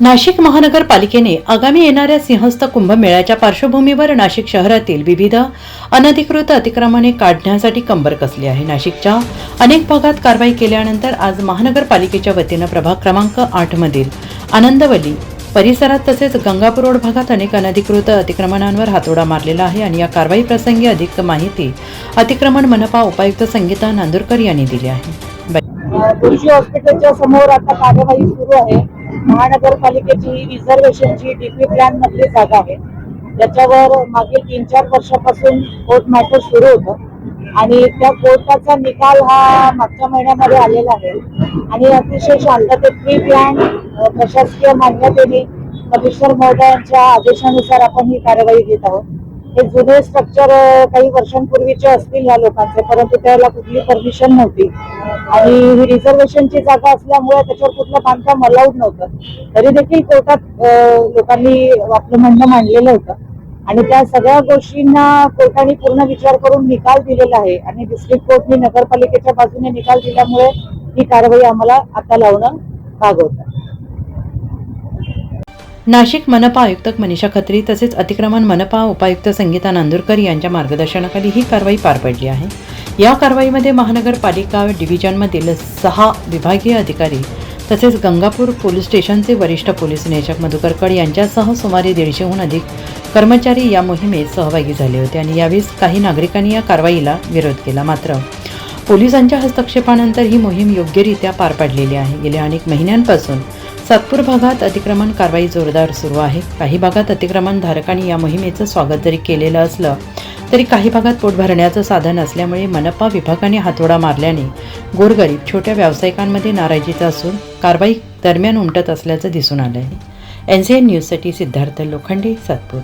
नाशिक महानगरपालिकेने आगामी येणाऱ्या सिंहस्थ कुंभमेळ्याच्या पार्श्वभूमीवर नाशिक शहरातील विविध अनधिकृत अतिक्रमणे काढण्यासाठी कंबर कसली आहे. नाशिकच्या अनेक भागात कारवाई केल्यानंतर आज महानगरपालिकेच्या वतीनं प्रभाग क्रमांक आठ मधील आनंदवली परिसरात तसेच गंगापूर रोड भागात अनेक अनधिकृत अतिक्रमणांवर हातोडा मारलेला आहे आणि या कारवाई प्रसंगी अधिक माहिती अतिक्रमण मनपा उपायुक्त संगीता नांदुरकर यांनी दिली आहे. तुळशी हॉस्पिटलच्या समोर आता कार्यवाही सुरू आहे. महानगरपालिकेची ही रिझर्वेशनची डीपी प्लॅन मधली जागा आहे. त्याच्यावर मागील तीन चार वर्षापासून कोर्ट मॅटर सुरू होतं. आणि त्या कोर्टाचा निकाल हा मागच्या महिन्यामध्ये आलेला आहे. आणि अतिशय शांततेत प्री प्लॅन प्रशासकीय मान्यतेने कमिशनर महोदयांच्या आदेशानुसार आपण ही कार्यवाही घेत आहोत. हे जुने स्ट्रक्चर काही वर्षांपूर्वीचे असतील या लोकांचे परंतु त्याला कुठली परमिशन नव्हती. आणि ही रिझर्वेशनची जागा असल्यामुळे त्याच्यावर कुठलं बांधकाम अलाउड नव्हतं. तरी देखील कोर्टात लोकांनी आपलं म्हणणं मांडलेलं होतं. आणि त्या सगळ्या गोष्टींना कोर्टाने पूर्ण विचार करून निकाल दिलेला आहे. आणि डिस्ट्रिक्ट कोर्टने नगरपालिकेच्या बाजूने निकाल दिल्यामुळे ही कारवाई आम्हाला आता लावणं भाग होतं नाशिक मनपा आयुक्त मनीषा खत्री तसेच अतिक्रमण मनपा उपायुक्त संगीता नांदूरकर यांच्या मार्गदर्शनाखाली ही कारवाई पार पडली आहे. या कारवाईमध्ये महानगरपालिका डिव्हिजनमधील सहा विभागीय अधिकारी तसेच गंगापूर पोलीस स्टेशनचे वरिष्ठ पोलीस निरीक्षक मधुकर कड यांच्यासह सुमारे दीडशेहून अधिक कर्मचारी या मोहिमेत सहभागी झाले होते आणि यावेळेस काही नागरिकांनी या कारवाईला विरोध केला. मात्र पोलिसांच्या हस्तक्षेपानंतर ही मोहीम योग्यरित्या पार पाडलेली आहे. गेल्या अनेक महिन्यांपासून सातपूर भागात अतिक्रमण कारवाई जोरदार सुरू आहे. काही भागात अतिक्रमण धारकांनी या मोहिमेचं स्वागत जरी केलेलं असलं तरी काही भागात पोट भरण्याचं साधन असल्यामुळे मनपा विभागाने हातोडा मारल्याने गोरगरीब छोट्या व्यावसायिकांमध्ये नाराजीचा असून कारवाई दरम्यान उमटत असल्याचं दिसून आलं आहे एन सी एन न्यूजसाठी सिद्धार्थ लोखंडे सातपूर.